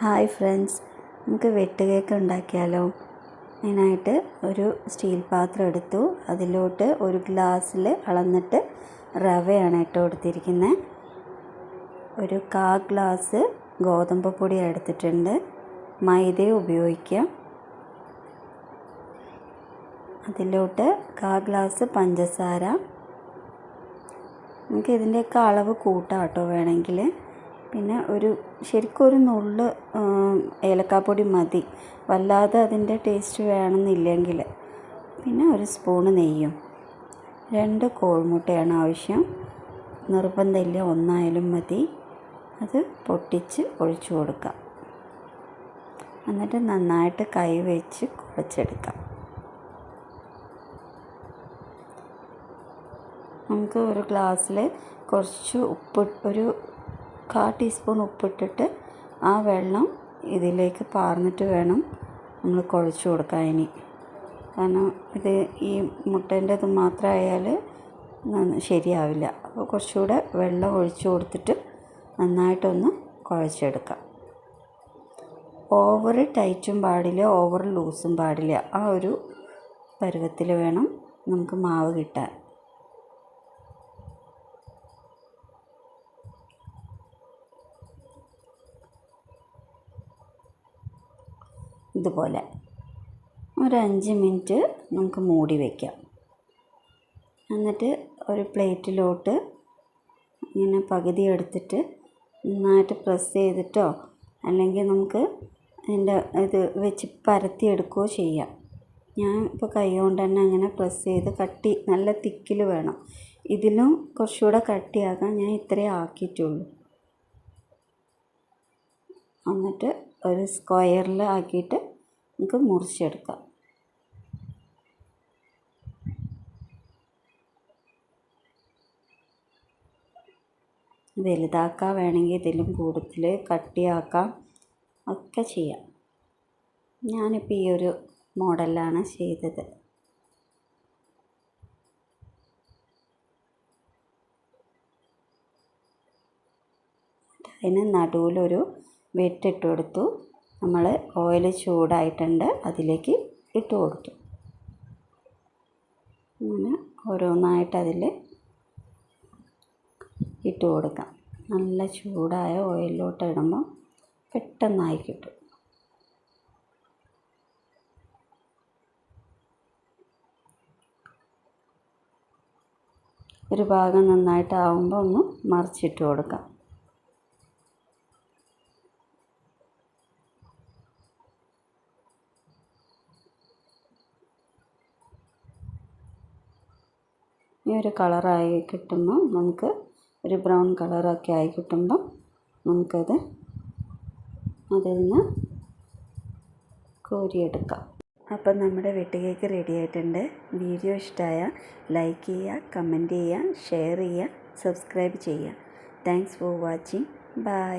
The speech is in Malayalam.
ഹായ് ഫ്രണ്ട്സ് നമുക്ക് വെട്ട് കേക്ക് ഉണ്ടാക്കിയാലോ? അതിനായിട്ട് ഒരു സ്റ്റീൽ പാത്രം എടുത്തു. അതിലോട്ട് ഒരു ഗ്ലാസ്സിൽ അളന്നിട്ട് റവയാണ് ഇട്ട് കൊടുത്തിരിക്കുന്നത് ഒരു കാ ഗ്ലാസ് ഗോതമ്പ് പൊടി എടുത്തിട്ടുണ്ട്. മൈദ ഉപയോഗിക്കാം. അതിലോട്ട് കാ ഗ്ലാസ് പഞ്ചസാര. നമുക്ക് ഇതിന്റെയൊക്കെ അളവ് കൂട്ടാം കേട്ടോ വേണമെങ്കിൽ. പിന്നെ ഒരു ശരിക്കും ഒരു നുള്ള് ഏലക്കാപ്പൊടി മതി. വല്ലാതെ അതിന്റെ ടേസ്റ്റ് വേണമെന്നില്ലെങ്കിൽ. പിന്നെ ഒരു സ്പൂണ് നെയ്യും. രണ്ട് കോഴിമുട്ടയാണ് ആവശ്യം. നിർബന്ധമില്ല ഒന്നായാലും മതി. അത് പൊട്ടിച്ച് ഒഴിച്ചു കൊടുക്കാം. എന്നിട്ട് നന്നായിട്ട് കൈ വെച്ച് കുഴച്ചെടുക്കാം. നമുക്ക് ഒരു ഗ്ലാസ്സിൽ കുറച്ച് ഉപ്പ് ഒരു കാ ടീസ്പൂൺ ഉപ്പിട്ടിട്ട് ആ വെള്ളം ഇതിലേക്ക് പാർന്നിട്ട് വേണം നമ്മൾ കുഴച്ച് കൊടുക്കാൻ ഇനി. കാരണം ഇത് ഈ മുട്ടേന്റെ ഇത് മാത്രമായാൽ ശരിയാവില്ല. അപ്പോൾ കുറച്ചുകൂടെ വെള്ളം ഒഴിച്ച് കൊടുത്തിട്ട് നന്നായിട്ടൊന്ന് കുഴച്ചെടുക്കാം. ഓവർ ടൈറ്റും പാടില്ല ഓവർ ലൂസും പാടില്ല. ആ ഒരു പരുവത്തിൽ വേണം നമുക്ക് മാവ് കിട്ടാൻ. ഇതുപോലെ. ഒരു അഞ്ച് മിനിറ്റ് നമുക്ക് മൂടി വയ്ക്കാം എന്നിട്ട് ഒരു പ്ലേറ്റിലോട്ട് ഇങ്ങനെ പകുതി എടുത്തിട്ട് നന്നായിട്ട് പ്രസ് ചെയ്തിട്ടോ അല്ലെങ്കിൽ നമുക്ക് അതിന്റെ ഇത് വെച്ച് പരത്തി എടുക്കുകയോ ചെയ്യാം. ഞാൻ ഇപ്പോൾ കൈ കൊണ്ട് തന്നെ അങ്ങനെ പ്രസ് ചെയ്ത് കട്ടി നല്ല തിക്കിൽ വേണം. ഇതിലും കുറച്ചുകൂടെ കട്ടിയാക്കാൻ ഞാൻ ഇത്രയേ ആക്കിയിട്ടുള്ളൂ. എന്നിട്ട് ഒരു സ്ക്വയറിൽ ആക്കിയിട്ട് നമുക്ക് മുറിച്ചെടുക്കാം. വലുതാക്കാൻ വേണമെങ്കിൽ ഇതിലും കൂടുതൽ കട്ടിയാക്കാം ഒക്കെ ചെയ്യാം. ഞാനിപ്പോൾ ഈ ഒരു മോഡലാണ് ചെയ്തത്. അതിന് നടുവിലൊരു വെട്ടിട്ട് കൊടുത്തു. നമ്മൾ ഓയിൽ ചൂടായിട്ടുണ്ട്. അതിലേക്ക് ഇട്ട് കൊടുത്തു. അങ്ങനെ ഓരോന്നായിട്ട് അതിൽ ഇട്ട് കൊടുക്കാം. നല്ല ചൂടായ ഓയിലിലോട്ട് ഇടുമ്പോൾ പെട്ടെന്നായി കിട്ടും. ഒരു ഭാഗം നന്നായിട്ടാവുമ്പോൾ ഒന്ന് മറിച്ചിട്ട് കൊടുക്കാം. ഈ ഒരു കളറായി കിട്ടുമ്പോൾ നമുക്ക് ഒരു ബ്രൗൺ കളറൊക്കെ ആയി കിട്ടുമ്പോൾ നമുക്കത് അതിൽ നിന്ന് കോരിയെടുക്കാം. അപ്പം നമ്മുടെ വെട്ട് കേക്ക് റെഡി ആയിട്ടുണ്ട്. വീഡിയോ ഇഷ്ടമായ ലൈക്ക് ചെയ്യുക കമന്റ് ചെയ്യുക ഷെയർ ചെയ്യുക സബ്സ്ക്രൈബ് ചെയ്യുക. Thanks for watching bye